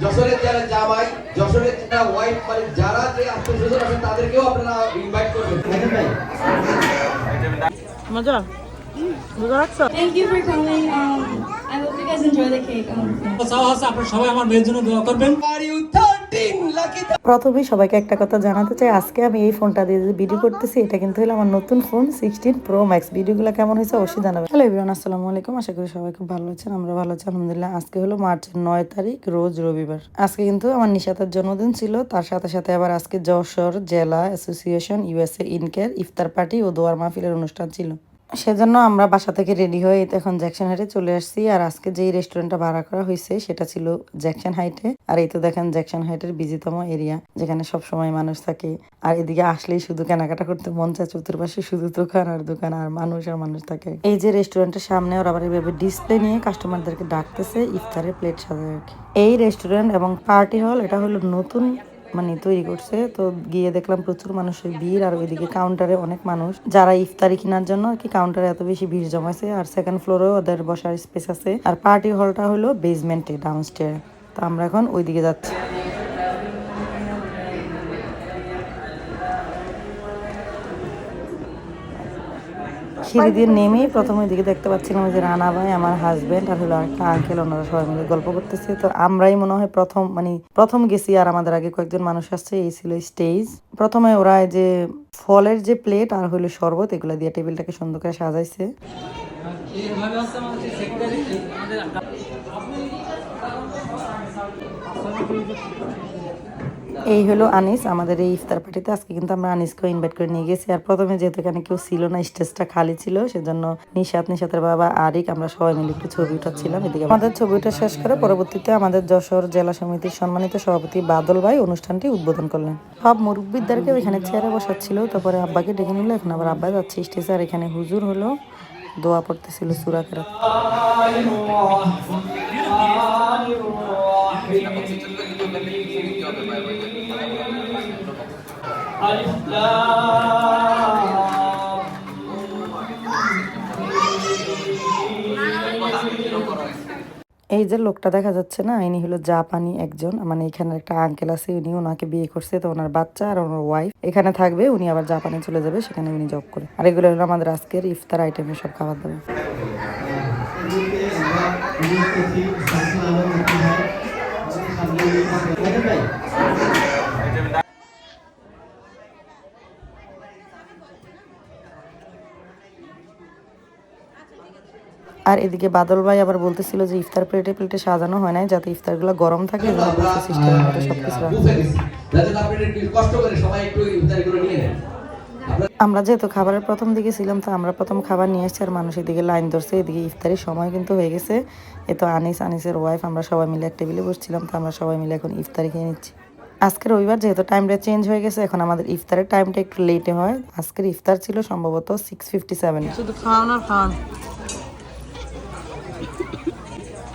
যশোরের যারা জামাই যশোরের যারা ওয়াইফ মানে যারা যে আত্মীয় আছেন তাদেরকেও আপনারা ইনভাইট করবেন দেখেন ভাই মজা বুঝতে পারছ Thank you for coming. Um, I hope you guys enjoy the cake. Um, yeah. আপনারা সবাই আমার মেয়ের জন্য দোয়া করবেন Are you 13 lucky প্রথমেই সবাইকে একটা কথা জানাতে চাই আজকে আমি এই ফোনটা দিয়ে যে ভিডিও করতেছি এটা কিন্তু হলো আমার নতুন ফোন সিক্সটিন প্রো ম্যাক্স ভিডিওগুলো কেমন হয়েছে অবশ্যই জানাবেন। হ্যালো এভরিওয়ান আসসালামু আলাইকুম। আশা করি সবাই খুব ভালো আছেন আমরা ভালো আছি আলহামদুলিল্লাহ। আজকে হলো মার্চের নয় তারিখ রোজ রবিবার। আজকে কিন্তু আমার নিশাতার জন্মদিন ছিল তার সাথে সাথে আবার আজকে যশোর জেলা অ্যাসোসিয়েশন ইউএসএ ইনকের ইফতার পার্টি ও দোয়ার মাহফিলের অনুষ্ঠান ছিল। সেজন্য আমরা বাসা থেকে রেডি হয়ে এখন জ্যাকশন হাইটে চলে আসছি। আর আজকে যেই রেস্টুরেন্টটা ভাড়া করা হয়েছে, সেটা ছিল জ্যাকসন হাইটে আর এই তো দেখেন জ্যাকসন হাইটের বিজিতম এরিয়া যেখানে সব সময় মানুষ থাকে। আর এদিকে আসলেই শুধু কেনাকাটা করতে মন চায়, চতুর্পাশে শুধু দোকান আর দোকান, আর মানুষ আর মানুষ থাকে। এই যে রেস্টুরেন্টের সামনে ওরা আবার এইভাবে ডিসপ্লে নিয়ে কাস্টমারদেরকে ডাকতেছে, ইফতারের প্লেট সাজায় এই রেস্টুরেন্ট এবং পার্টি হল এটা হলো নতুন মানে তৈরি করছে। তো গিয়ে দেখলাম প্রচুর মানুষের ভিড় আর ওইদিকে কাউন্টারে অনেক মানুষ। যারা ইফতারি কেনার জন্য আর কি কাউন্টারে এত বেশি ভিড় জমাইছে। আর সেকেন্ড ফ্লোরেও ওদের বসার স্পেস আছে। আর পার্টি হলটা হলো বেসমেন্টে ডাউনস্টেয়ার তো আমরা এখন ওইদিকে যাচ্ছি। সিঁড়ি দিয়ে নেমেই প্রথমে ওইদিকে দেখতে পাচ্ছিলাম যে রানা ভাই, আমার হাজবেন্ড আর হলো একটা আঙ্কেল ওনারা সবাই মিলে গল্প করতেছে। তো আমরাই মনে হয় প্রথম মানে প্রথম গেছি আর আমাদের আগে কয়েকজন মানুষ আসছে, এই ছিল স্টেজ প্রথমে ওরা যে ফলের যে প্লেট আর হলো শরবত, এগুলো দিয়ে টেবিলটাকে সুন্দর করে সাজাইছে। আমাদের এই হলো আনিস, আমাদের এই ইফতার পার্টিতে আজকে কিন্তু আমরা আনিসকেও ইনভাইট করে নিয়ে গেছি। আর প্রথমে যেহেতু এখানে কেউ ছিল না, স্টেজটা খালি ছিল, সেজন্য নিশাত, নিশাতের বাবা আরিক, আমরা সবাই মিলে একটু ছবি উঠাচ্ছিলাম এদিকে। আমাদের ছবি উঠা শেষ করে পরবর্তীতে আমাদের যশোর জেলা সমিতির সম্মানিত সভাপতি বাদল ভাই অনুষ্ঠানটি উদ্বোধন করলেন। সব মুরব্বীদেরকে এখানে চেয়ারে বসাচ্ছিল তারপরে আব্বাকে ডেকে নিল, এখন আবার আব্বা যাচ্ছে স্টেজে আর এখানে হুজুর হলো, দোয়া পড়তেছিল সুরা এই যে লোকটা দেখা যাচ্ছে না, ইনি হলো জাপানি একজন মানে এখানে একটা আঙ্কেল আছে, উনি ওনাকে বিয়ে করছে, তো ওনার বাচ্চা আর ওনার ওয়াইফ এখানে থাকবে, উনি আবার জাপানে চলে যাবে, সেখানে উনি জব করে। আর এগুলো হলো আমাদের আজকের ইফতার আইটেমের সব খাবার দাবার। আর এদিকে বাদল ভাই আবার বলতেছিল যে ইফতার প্লেটে প্লেটে সাজানো হয় না যাতে ইফতারগুলো গরম থাকে মতো নিয়ে নেন আমরা যেহেতু খাবারের প্রথম দিকে ছিলাম তো আমরা প্রথম খাবার নিয়ে এসেছি আর মানুষ এদিকে লাইন ধরছে এদিকে ইফতারের সময় কিন্তু হয়ে গেছে। এ তো আনিস আনিসের ওয়াইফ আমরা সবাই মিলে এক টেবিলে বসছিলাম তো আমরা সবাই মিলে এখন ইফতারি খেয়ে নিচ্ছি। আজকে রবিবার যেহেতু টাইমটা চেঞ্জ হয়ে গেছে এখন আমাদের ইফতারের টাইমটা একটু লেটে হয়। আজকের ইফতার ছিল সম্ভবত সিক্স ফিফটি সেভেন শুধু খাওয়ান খাওয়ান।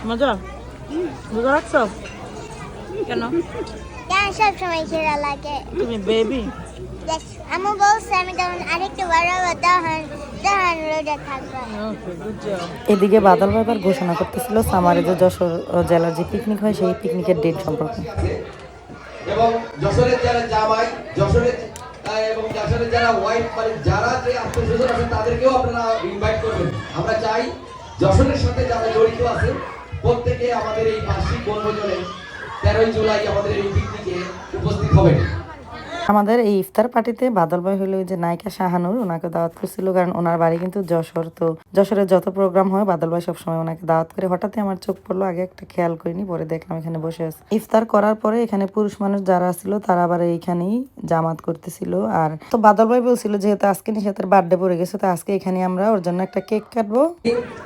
মজা? পারছ কেন? লাগে? তুমি বেবি আমি বলছি আমি তখন আরেকটু বড় হব তখন তখন রোদে থাকব। এদিকে বাদল বাবার ঘোষণা করতেছিল সামারে যে যশোর জেলার যে পিকনিক হয় সেই পিকনিকের ডেট সম্পর্কে। এবং যশোরের যারা জামাই যশোরের এবং যশোরের যারা ওয়াইফ মানে যারা যে আত্মীয় স্বজন আছেন তাদেরকেও আপনারা ইনভাইট করবেন। আমরা চাই যশোরের সাথে যারা জড়িত আছে প্রত্যেকে আমাদের এই বার্ষিক বনভোজনে তেরোই জুলাই আমাদের এই পিকনিকে উপস্থিত হবেন। আমাদের এই ইফতার পার্টিতে বাদল ভাই হলো যে নায়িকা শাহানুর, ওনাকে দাওয়াত করছিল, কারণ ওনার বাড়ি কিন্তু যশোর। তো যশোরের যত প্রোগ্রাম হয়, বাদল ভাই সবসময় ওনাকে দাওয়াত করে। হঠাৎই আমার চোখ পড়ল, আগে একটা খেয়াল করিনি, পরে দেখলাম এখানে বসে আছে। ইফতার করার পরে এখানে পুরুষ মানুষ যারা ছিল, তারা আবার এইখানেই জামাত করতেছিল। আর তো বাদল ভাই বলছিল, যেহেতু আজকে নিশাতের বার্থডে পড়ে গেছে, তো আজকে এখানে আমরা ওর জন্য একটা কেক কাটবো।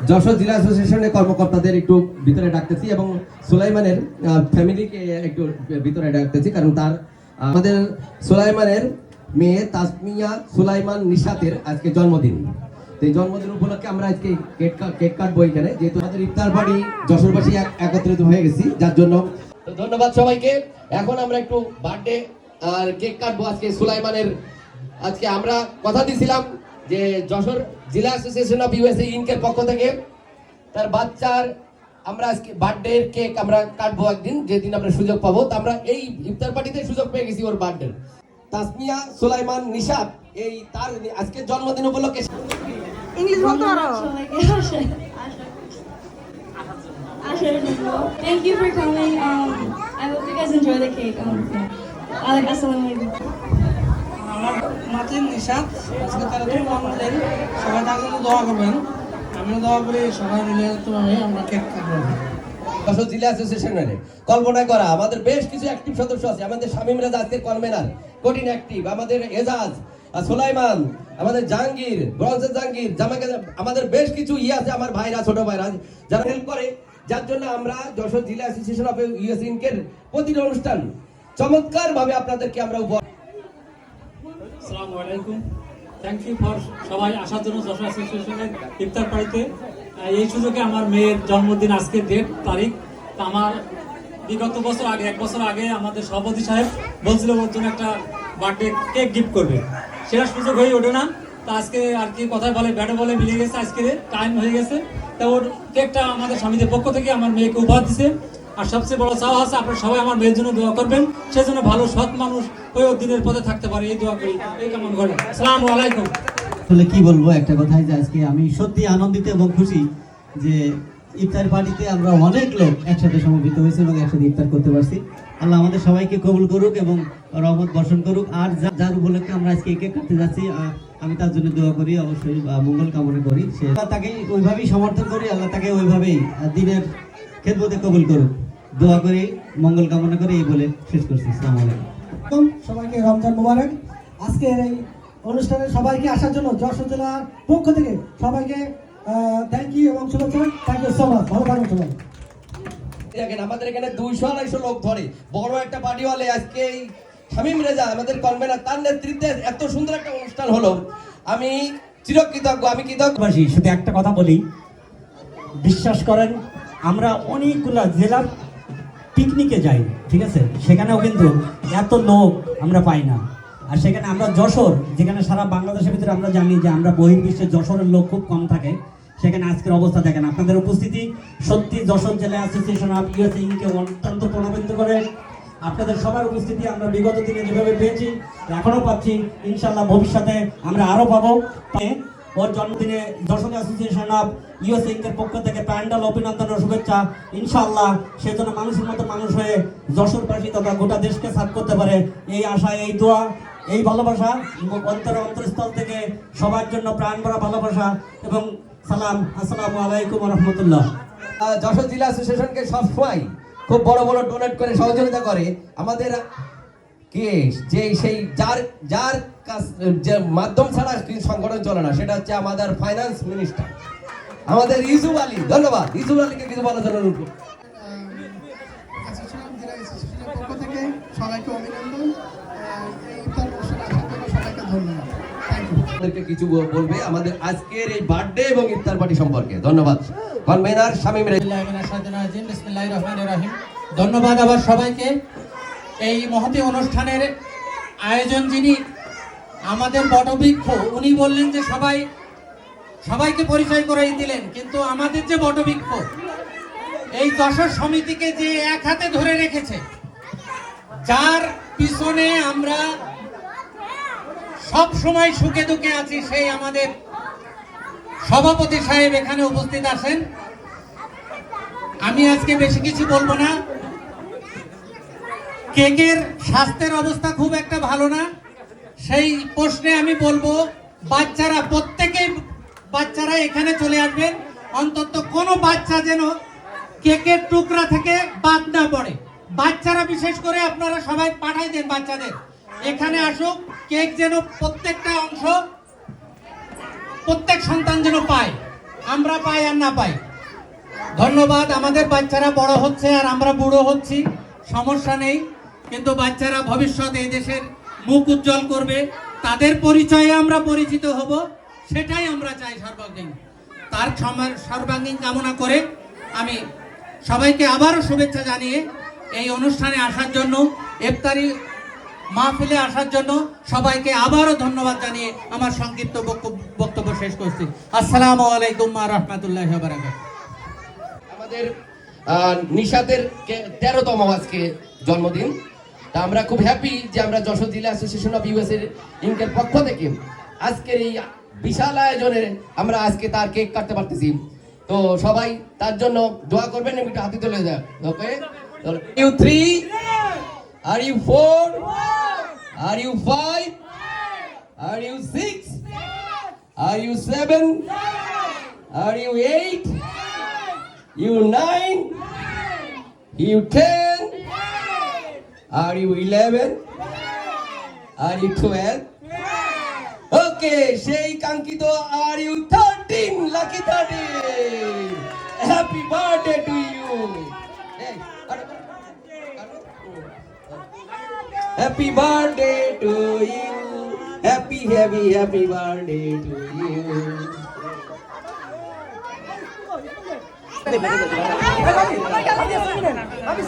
যশোর জেলা অ্যাসোসিয়েশনের কর্মকর্তাদের একটু ভিতরে ডাকতেছি এবং সুলাইমানের ফ্যামিলিকে একটু ভিতরে ডাকতেছি, কারণ তার আমাদের সুলাইমানের মেয়ে তাসমিয়া সুলাইমান নিশাতের আজকে জন্মদিন। তো এই জন্মদিন উপলক্ষে আমরা আজকে কেক কেক কাটবো এখানে, যেহেতু আমাদের ইফতার বাড়ি যশোরবাসী একত্রিত হয়ে গেছি, যার জন্য ধন্যবাদ সবাইকে। এখন আমরা একটু বার্থডে আর কেক কাটবো আজকে সুলাইমানের। আজকে আমরা কথা দিয়েছিলাম যে যশোর জেলা অ্যাসোসিয়েশন অফ ইউএসএ ইনকের পক্ষ থেকে তার বাচ্চার আমরা আজকে বার্থডে কেক আমরা কাটবো একদিন যেদিন আমরা সুযোগ পাবো তো আমরা এই ইফতার পার্টিতে সুযোগ পেয়ে গেছি ওর বার্থডে তাসমিয়া সুলাইমান নিশাত এই তার আজকে জন্মদিন উপলক্ষে ইংলিশ বলতে পারো Thank you for coming. Um, I hope you guys enjoy the cake. Um, yeah. Alek, assalamu alaikum. আমার মাতিন নিশাদ আজকে তার জন্মদিন সবাই তার জন্য দোয়া করবেন আমিও দোয়া করি সবাই মিলে তোমাকে আমরা কেক কাটবো যশোর জিলা অ্যাসোসিয়েশনের কল্পনা করা আমাদের বেশ কিছু অ্যাক্টিভ সদস্য আছে। আমাদের শামীম রাজা আজকের কনভেনার কঠিন অ্যাক্টিভ আমাদের এজাজ আর সুলাইমান আমাদের জাহাঙ্গীর ব্রঞ্জের জাহাঙ্গীর জামাকে আমাদের বেশ কিছু ইয়ে আছে আমার ভাইরা ছোট ভাইরা যারা হেল্প করে। যার জন্য আমরা যশোর জিলা অ্যাসোসিয়েশন অফ ইউএস ইনকের প্রতিটা অনুষ্ঠান চমৎকার ভাবে আপনাদেরকে আমরা উপহার আসসালামু আলাইকুম। থ্যাংক ইউ ফর সবাই আসার জন্য যশোর অ্যাসোসিয়েশনের ইফতার পার্টিতে এই সুযোগে আমার মেয়ের জন্মদিন আজকে ডেট তারিখ। আমার বিগত বছর আগে, এক বছর আগে আমাদের সভাপতি সাহেব বলছিল, ওর জন্য একটা বার্থডে কেক গিফট করবে। সেটা সুযোগ হয়ে ওঠে না। তা আজকে আর কি কথায় বলে ব্যাটে বলে মিলে গেছে আজকে। টাইম হয়ে গেছে। তা ওর কেকটা আমাদের স্বামীদের পক্ষ থেকে আমার মেয়েকে উপহার দিছে। আর সবচেয়ে বড় চাওয়া আছে আপনারা সবাই আমার মেয়ের জন্য দোয়া করবেন। সেজন্য ভালো, সৎ মানুষ ওর দিনের পথে থাকতে পারে, এই দোয়া করি। এই কেমন করি আসসালামু আলাইকুম। আসলে কি বলব, একটা কথাই যে আজকে আমি সত্যি আনন্দিত এবং খুশি যে ইফতার পার্টিতে আমরা অনেক লোক একসাথে সমবেত হয়েছে এবং একসাথে ইফতার করতে পারছি। আল্লাহ আমাদের সবাইকে কবুল করুক এবং রহমত বর্ষণ করুক। আর যা- যার উপলক্ষে আমরা আজকে কেক কাটতে যাচ্ছি আমি তার জন্য দোয়া করি, অবশ্যই মঙ্গল কামনা করি। সে তাকে ওইভাবেই সমর্থন করি, আল্লাহ তাকে ওইভাবেই দিনের খেদমতে কবুল করুক। দোয়া করি মঙ্গল কামনা করে এই বলে শেষ করছি। আসসালামু আলাইকুম। সবাইকে রমজান মোবারক। আজকের এই অনুষ্ঠানে সবাইকে আসার জন্য যশোর জেলার পক্ষ থেকে সবাইকে থ্যাংক ইউ এবং শুভেচ্ছা। থ্যাংক ইউ সো মাচ ভালো থাকবেন সবাই। দেখেন আমাদের এখানে দুইশো আড়াইশো লোক ধরে। বড় একটা পার্টি হলে আজকে এই শামীম রেজা আমাদের কনভেনার তার নেতৃত্বে এত সুন্দর একটা অনুষ্ঠান হলো। আমি চিরকৃতজ্ঞ আমি কৃতজ্ঞ। পাশাপাশি শুধু একটা কথা বলি। বিশ্বাস করেন আমরা অনেকগুলা জেলার পিকনিকে যাই, ঠিক আছে? সেখানেও কিন্তু এত লোক আমরা পাই না। আর সেখানে আমরা যশোর, যেখানে সারা বাংলাদেশের ভিতরে আমরা জানি যে আমরা বহির্বিশ্বে যশোরের লোক খুব কম থাকে। সেখানে আজকের অবস্থা দেখেন, আপনাদের উপস্থিতি? সত্যি যশোর জেলা অ্যাসোসিয়েশন অফ ইউএস ইংকে অত্যন্ত প্রভাবিত করে। আপনাদের সবার উপস্থিতি আমরা বিগত দিনে যেভাবে পেয়েছি, এখনও পাচ্ছি। ইনশাল্লাহ ভবিষ্যতে আমরা আরও পাবো। ওর জন্মদিনে যশোর অ্যাসোসিয়েশন অফ ইউএস ইংকের পক্ষ থেকে প্যান্ডাল অভিনন্দন ও শুভেচ্ছা ইনশাল্লাহ সেজন্য মানুষের মতো মানুষ হয়ে যশোরবাসী তথা গোটা দেশকে সাথ করতে পারে। এই আশা, এই দোয়া, এই ভালোবাসা অন্তর অন্তরস্থল থেকে সবার জন্য প্রাণ ভরা ভালোবাসা এবং সালাম। আসসালামু আলাইকুম রহমতুল্লাহ। যশোর জেলা অ্যাসোসিয়েশনকে সবসময় খুব বড় বড় ডোনেট করে সহযোগিতা করে। আমাদের কে? যে সেই যার যার কাছ যে মাধ্যম ছাড়া কি সংগঠন চলে না সেটা হচ্ছে আমাদের ফাইন্যান্স মিনিস্টার আমাদের ইউসুফ আলী। ধন্যবাদ। ইউসুফ আলীকে কিছু বলার জন্য থেকে। সবাইকে অভিনন্দন। কিছু বলবে আমাদের আজকের এই বার্থডে এবং ইফতার পার্টি সম্পর্কে। ধন্যবাদ। কনভেনার শামীম রেজা ধন্যবাদ আবার সবাইকে। এই মহতি অনুষ্ঠানের আয়োজন যিনি আমাদের বটবৃক্ষ, উনি বললেন যে সবাই, সবাইকে পরিচয় করে দিলেন, কিন্তু আমাদের যে বটবৃক্ষ, এই দশর সমিতিকে যে এক হাতে ধরে রেখেছে, যার পিছনে আমরা সব সময় সুখে দুঃখে আছি, সেই আমাদের সভাপতি সাহেব এখানে উপস্থিত আছেন। আমি আজকে বেশি কিছু বলব না। কেকের স্বাস্থ্যের অবস্থা খুব একটা ভালো না। সেই প্রশ্নে আমি বলব, বাচ্চারা প্রত্যেকেই বাচ্চারা এখানে চলে আসবেন। অন্তত কোনো বাচ্চা যেন কেকের টুকরা থেকে বাদ না পড়ে। বাচ্চারা বিশেষ করে আপনারা সবাই পাঠাই দেন বাচ্চাদের। এখানে আসুক, কেক যেন প্রত্যেকটা অংশ, প্রত্যেক সন্তান যেন পায়। আমরা পাই আর না পাই। ধন্যবাদ, আমাদের বাচ্চারা বড় হচ্ছে আর আমরা বুড়ো হচ্ছি। সমস্যা নেই। কিন্তু বাচ্চারা ভবিষ্যতে এই দেশের মুখ উজ্জ্বল করবে। তাদের পরিচয়ে আমরা পরিচিত হব, সেটাই আমরা চাই সর্বাঙ্গীন। তার সর্বাঙ্গীন কামনা করে আমি সবাইকে আবারও শুভেচ্ছা জানিয়ে এই অনুষ্ঠানে আসার জন্য, ইফতারি মাহফিলে আসার জন্য সবাইকে আবারও ধন্যবাদ জানিয়ে আমার সংক্ষিপ্ত বক্তব্য- শেষ করছি। আসসালামু আলাইকুম রহমতুল্লাহ আমাদের কে- তেরোতম আজকে জন্মদিন। তা আমরা খুব হ্যাপি যে আমরা যশোর জেলা অ্যাসোসিয়েশন অফ ইউএস এর ইনকের পক্ষ থেকে আজকের এই বিশাল আয়োজনে আমরা আজকে তার কেক কাটতে পারতেছি। তো সবাই তার জন্য দোয়া করবেন একটু হাতে তুলে দেন okay? You three are you four are you five are you six are you seven are you eight you nine you ten are you eleven are you twelve okay সেই কাঙ্ক্ষিত are you thirteen lucky thirteen happy birthday to you happy birthday to you happy happy happy birthday to you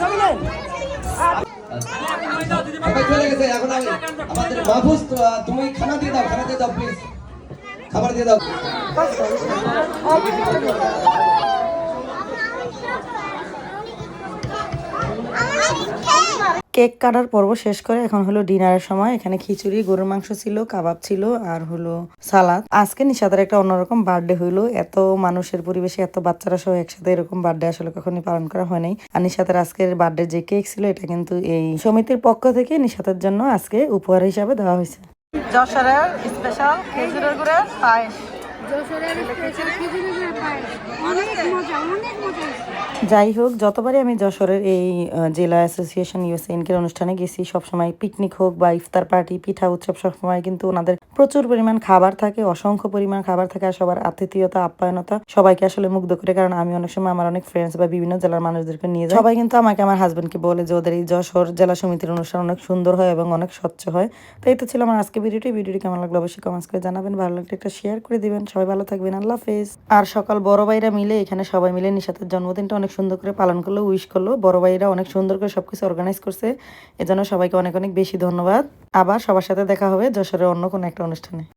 সবাই তুমি খানা দিয়ে দাও খানা দিয়ে দাও প্লিজ খাবার দিয়ে দাও। কেক কাটার পর্ব শেষ করে এখন হলো ডিনারের সময়। এখানে খিচুড়ি, গরুর মাংস ছিল, কাবাব ছিল আর হলো সালাদ। আজকে নিশাদার একটা অন্যরকম বার্থডে হইল। এত মানুষের পরিবেশে এত বাচ্চারা সহ একসাথে এরকম বার্থডে আসলে কখনোই পালন করা হয় নাই। আর নিশাতের আজকের বার্থডে যে কেক ছিল, এটা কিন্তু এই সমিতির পক্ষ থেকে নিশাতের জন্য আজকে উপহার হিসাবে দেওয়া হয়েছে। যশোরের স্পেশাল খেজুরের গুড়ের পায়েস। যাই হোক যতবারই আমি যশোরের এই জেলা অ্যাসোসিয়েশন ইউএসএনকের অনুষ্ঠানে গেছি সবসময় পিকনিক হোক বা ইফতার পার্টি পিঠা উৎসব সবসময় কিন্তু ওনাদের প্রচুর পরিমাণ খাবার থাকে অসংখ্য পরিমাণ খাবার থাকে আর সবার আতিথেয়তা আপ্যায়নতা সবাইকে আসলে মুগ্ধ করে কারণ আমি অনেক সময় আমার অনেক ফ্রেন্ডস বা বিভিন্ন জেলার মানুষদেরকে নিয়ে যাই। সবাই কিন্তু আমাকে আমার হাজবেন্ডকে বলে যে ওদের এই যশোর জেলা সমিতির অনুষ্ঠান অনেক সুন্দর হয় এবং অনেক স্বচ্ছ হয়। তো এই তো ছিল আমার আজকে ভিডিওটি ভিডিওটি কেমন লাগল অবশ্যই কমেন্টস করে জানাবেন। ভালো লাগলে একটা শেয়ার করে দিবেন। সবাই ভালো থাকবেন, আল্লাহ হাফেজ। আর সকাল বড় ভাইরা মিলে, এখানে সবাই মিলে নিশাতের জন্মদিনটা অনেক সুন্দর করে পালন করল, উইশ করল। বড় ভাইরা অনেক সুন্দর করে সবকিছু অর্গানাইজ করছে। এজন্য সবাইকে অনেক অনেক বেশি ধন্যবাদ। আবার সবার সাথে দেখা হবে যশোরের অন্য কোনো একটা অনুষ্ঠানে।